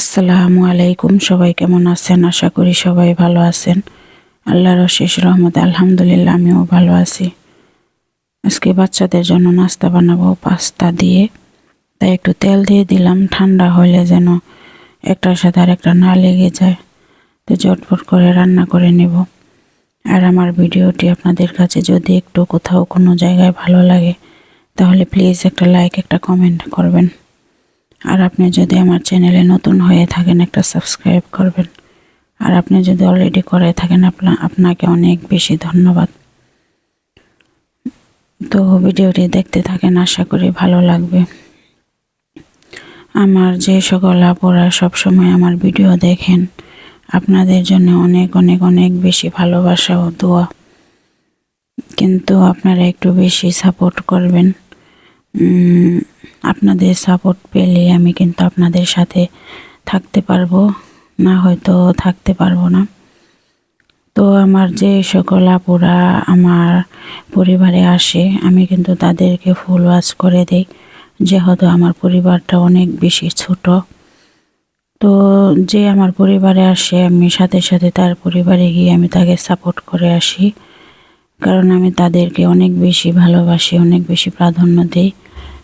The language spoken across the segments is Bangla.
আসসালামু আলাইকুম, সবাই কেমন আছেন? আশা করি সবাই ভালো আছেন। আল্লাহর শেষ রহমতে আলহামদুলিল্লাহ, আমিও ভালো আছি। আজকে বাচ্চাদের জন্য নাস্তা বানাবো পাস্তা দিয়ে। তাই একটু তেল দিয়ে দিলাম, ঠান্ডা হলে যেন একটার সাথে আর একটা না লেগে যায়। তো চটপট করে রান্না করে নেব। আর আমার ভিডিওটি আপনাদের কাছে যদি একটু কোথাও কোনো জায়গায় ভালো লাগে, তাহলে প্লিজ একটা লাইক, একটা কমেন্ট করবেন। আর আপনি যদি আমার চ্যানেলে নতুন হয়ে থাকেন, একটা সাবস্ক্রাইব করবেন। আর আপনি যদি অলরেডি করে থাকেন, আপনা আপনাকে অনেক বেশি ধন্যবাদ। তো ভিডিওটি দেখতে থাকেন, আশা করি ভালো লাগবে। আমার যে সকল আপুরা সবসময় আমার ভিডিও দেখেন, আপনাদের জন্য অনেক অনেক অনেক বেশি ভালোবাসা ও দোয়া। কিন্তু আপনারা একটু বেশি সাপোর্ট করবেন। আপনাদের সাপোর্ট পেলে আমি কিন্তু আপনাদের সাথে থাকতে পারব। না হয়তো থাকতে পারব না। তো আমার যে সকল আপুরা আমার পরিবারে আসে, আমি কিন্তু তাদেরকে ফুল ওয়াশ করে দিই। যেহেতু আমার পরিবারটা অনেক বেশি ছোট। তো যে আমার পরিবারে আসে, আমি সাথে সাথে তার পরিবারে গিয়ে আমি তাকে সাপোর্ট করে আসি। কারণ আমি তাদেরকে অনেক বেশি ভালোবাসি, অনেক বেশি প্রাধান্য দিই।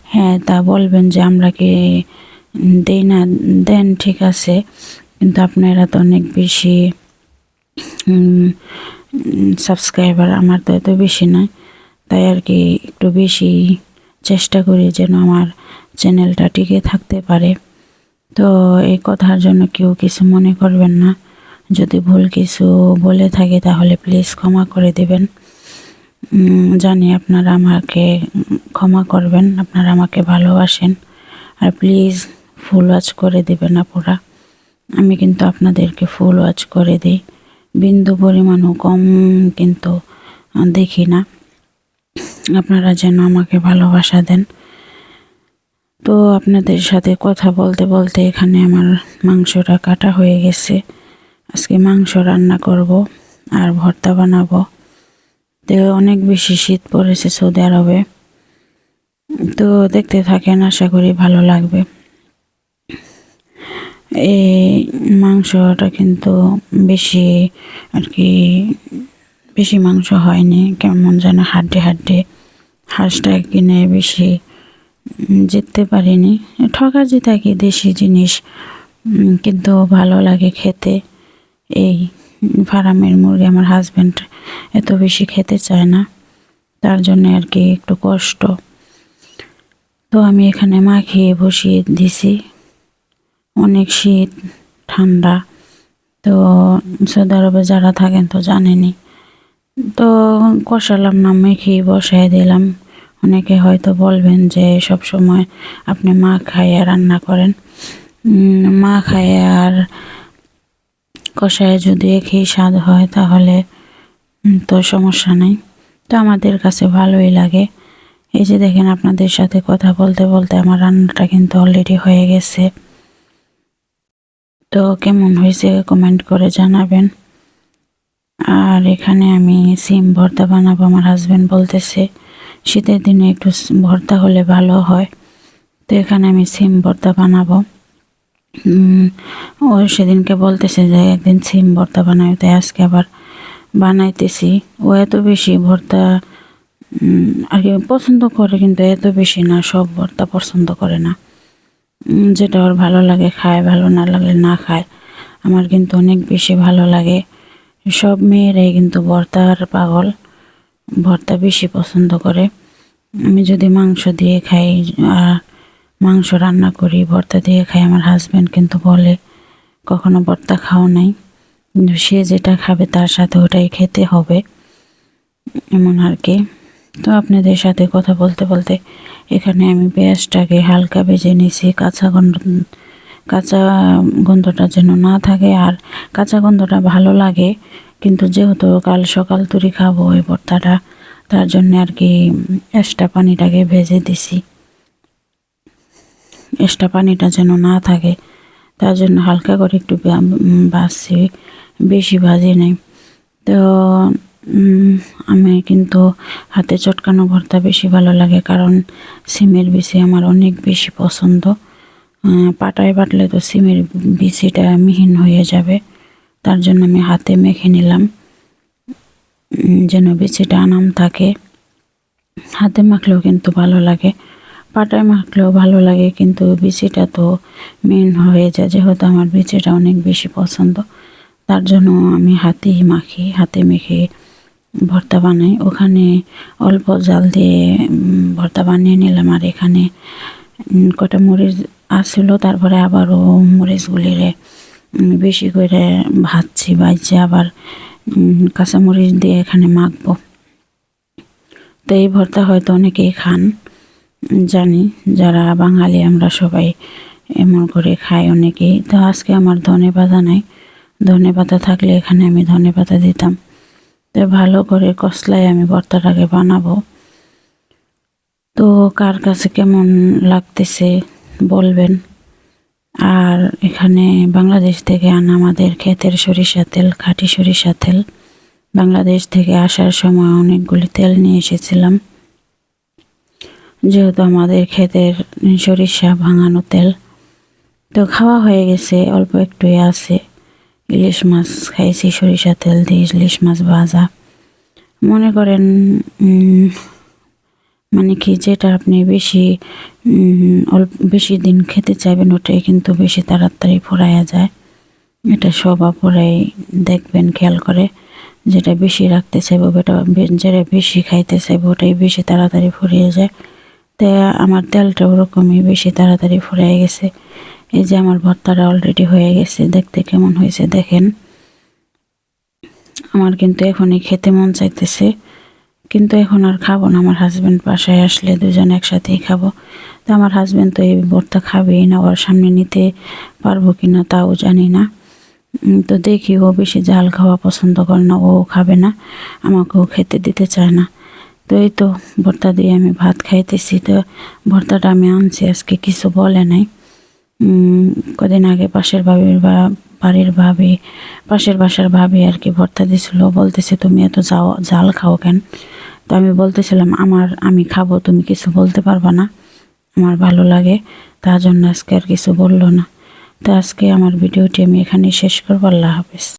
হ্যাঁ তা বলবেন যে আমরা কি দেই না, দেন ঠিক আছে। কিন্তু আপনারা তো অনেক বেশি সাবস্ক্রাইবার আমার তো এত বেশি নয় তাই আর কি একটু বেশি চেষ্টা করি যেন আমার চ্যানেলটা টিকে থাকতে পারে। তো এই কথার জন্য কেউ কিছু মনে করবেন না। যদি ভুল কিছু বলে থাকে তাহলে প্লিজ ক্ষমা করে দেবেন। জানি আপনারা আমাকে ক্ষমা করবেন, আপনারা আমাকে ভালোবাসেন। আর প্লিজ ফুল ওয়াচ করে দেবেন আপুরা। আমি কিন্তু আপনাদেরকে ফুল ওয়াচ করে দিই। বিন্দু পরিমাণও কম কিন্তু দেখি না। আপনারা যেন আমাকে ভালোবাসা দেন। তো আপনাদের সাথে কথা বলতে বলতে এখানে আমার মাংসটা কাটা হয়ে গেছে। আজকে মাংস রান্না করব আর ভর্তা বানাবো। অনেক বেশি শীত পড়েছে সৌদি আরবে। তো দেখতে থাকেন, আশা করি ভালো লাগবে। এই মাংসটা কিন্তু বেশি আর কি, বেশি মাংস হয়নি, কেমন যেন হাড্ডে হাড্ডে। হাঁসটা কিনে বেশি জিততে পারিনি। ঠকাজি কি দেশি জিনিস কিন্তু ভালো লাগে খেতে। এই ফার্মের মুরগি আমার হাজব্যান্ড এত বেশি খেতে চায় না। তার জন্য আর কি একটু কষ্ট। তো আমি এখানে মাখিয়ে বসিয়ে দিছি। অনেক শীত, ঠান্ডা। তো সৌদি আরবে যারা থাকেন তো জানেনি তো কষালাম না মেখে বসায় দিলাম। অনেকে হয়তো বলবেন যে সব সময় আপনি মা খাইয়ে রান্না করেন। মা খাইয়ে আর কষায় যদি একই স্বাদ হয় তাহলে তো সমস্যা নেই। তো আমাদের কাছে ভালোই লাগে। এই যে দেখেন আপনাদের সাথে কথা বলতে বলতে আমার রান্নাটা কিন্তু অলরেডি হয়ে গেছে। তো কেমন হয়েছে কমেন্ট করে জানাবেন। আর এখানে আমি সিম ভর্তা বানাবো আমার হাজব্যান্ড বলতেছে। শীতের দিনে একটু ভর্তা হলে ভালো হয়। তো এখানে আমি সিম ভর্তা বানাবো। ও সেদিনকে বলতেছে যে একদিন সিম ভর্তা বানাই তাই আজকে আবার বানাইতেছি। ও এত বেশি ভর্তা আর কি পছন্দ করে, কিন্তু এত বেশি না, সব ভর্তা পছন্দ করে না। যেটা ওর ভালো লাগে, খায়, ভালো না লাগলে না খায়। আমার কিন্তু অনেক বেশি ভালো লাগে। সব মেয়েরাই কিন্তু ভর্তার পাগল, ভর্তা বেশি পছন্দ করে। আমি যদি মাংস দিয়ে খাই আর মাংস রান্না করি, ভর্তা দিয়ে খাই। আমার হাজব্যান্ড কিন্তু বলে, কখনো ভর্তা খাও নাই। কিন্তু সে যেটা খাবে তার সাথে ওটাই খেতে হবে। এমন আর কি। তো আপনাদের সাথে কথা বলতে বলতে এখানে আমি পেঁয়াজটাকে হালকা ভেজে নিয়েছি কাঁচা গন্ধ, কাঁচা গন্ধটা যেন না থাকে আর কাঁচা গন্ধটা ভালো লাগে। কিন্তু যেহেতু কাল সকাল তুরি খাব ওই ভর্তাটা, তার জন্য আর কি এক্সট্রা পানিটাকে ভেজে দিছি। এক্সট্রা পানিটা যেন না থাকে, তার জন্য হালকা করে একটু বাসছি বেশি ভাজি নেই। তো আমি কিন্তু হাতে চটকানো ভর্তা বেশি ভালো লাগে, কারণ সিমের বেশি আমার অনেক বেশি পছন্দ। পাটায় বাটলে তো সিমের বিচিটা মিহিন হয়ে যাবে, তার জন্য আমি হাতে মেখে নিলাম যেন বিচিটা আনাম থাকে। হাতে মাখলেও কিন্তু ভালো লাগে। পাটায় মাখলেও ভালো লাগে, কিন্তু বিচিটা তো মেন হয়ে যায়। যেহেতু আমার বিচিটা অনেক বেশি পছন্দ, তার জন্য আমি হাতেই মাখি, হাতে মেখে ভর্তা বানাই। ওখানে অল্প জাল দিয়ে ভর্তা বানিয়ে নিলাম, আর এখানে কটা মরিচ আসছিল তারপরে আবারও মরিচগুলিরে বেশি করে ভাজছি ভাজছি আবার কাঁচামরিচ দিয়ে এখানে মাখবো। তো এই ভর্তা হয়তো অনেকেই খান। জানি, যারা বাঙালি আমরা সবাই এমন করে খাই অনেকেই। তো আজকে আমার ধনে পাতা নাই। ধনে পাতা থাকলে এখানে আমি ধনে পাতা দিতাম। তো ভালো করে কষলায় আমি ভর্তাটাকে বানাবো। তো কার কাছে কেমন লাগতেছে বলবেন। আর এখানে বাংলাদেশ থেকে আনা আমাদের ক্ষেতের সরিষা তেল, খাঁটি সরিষা তেল। বাংলাদেশ থেকে আসার সময় অনেকগুলি তেল নিয়ে এসেছিলাম। যেহেতু আমাদের ক্ষেতের সরিষা ভাঙানো তেল। তো খাওয়া হয়ে গেছে, অল্প একটুই আছে। ইলিশ মাছ খাইছি, সরিষা তেল দিয়ে ইলিশ মাছ ভাজা। মনে করেন মানে কি যেটা আপনি বেশি অল্প, বেশি দিন খেতে চাইবেন, ওটাই কিন্তু বেশি তাড়াতাড়ি ফুরাইয়া যায়। এটা সব আপুরাই দেখবেন, খেয়াল করে। যেটা বেশি রাখতে চাইব, ওটা যেটা বেশি খাইতে চাইব, ওটাই বেশি তাড়াতাড়ি ফুরিয়ে যায়। তাই আমার তেলটা ওরকমই বেশি তাড়াতাড়ি ফুরিয়ে গেছে। এই যে আমার ভর্তাটা অলরেডি হয়ে গেছে, দেখতে কেমন হয়েছে দেখেন। আমার কিন্তু এখনই খেতে মন চাইতেছে, কিন্তু এখন আর খাব না। আমার হাজব্যান্ড বাসায় আসলে দুজন একসাথেই খাব। তো আমার হাজব্যান্ড তো এই ভর্তা খাবেই না, ওর সামনে নিতে পারব কি না তাও জানি না। তো দেখি ও বেশি ঝাল খাওয়া পছন্দ করে না, ও খাবে না। আমাকেও খেতে দিতে চায় না। তো এই তো ভর্তা দিয়ে আমি ভাত খাইতেছি। তো ভর্তাটা আমি আনছি, আজকে কিছু বলে নাই। কদিন আগে পাশের ভাবির বা, বাড়ির ভাবি, পাশের বাসার ভাবি আর কি ভর্তা দিছিল। বলতেছে, তুমি এত যাও জাল খাও কেন? তো আমি বলতেছিলাম, আমার, আমি খাব, তুমি কিছু বলতে পারবা না। আমার ভালো লাগে, তার জন্য আজকে আর কিছু বলল না। তো আজকে আমার ভিডিওটি আমি এখানেই শেষ করব। আল্লাহ হাফিজ।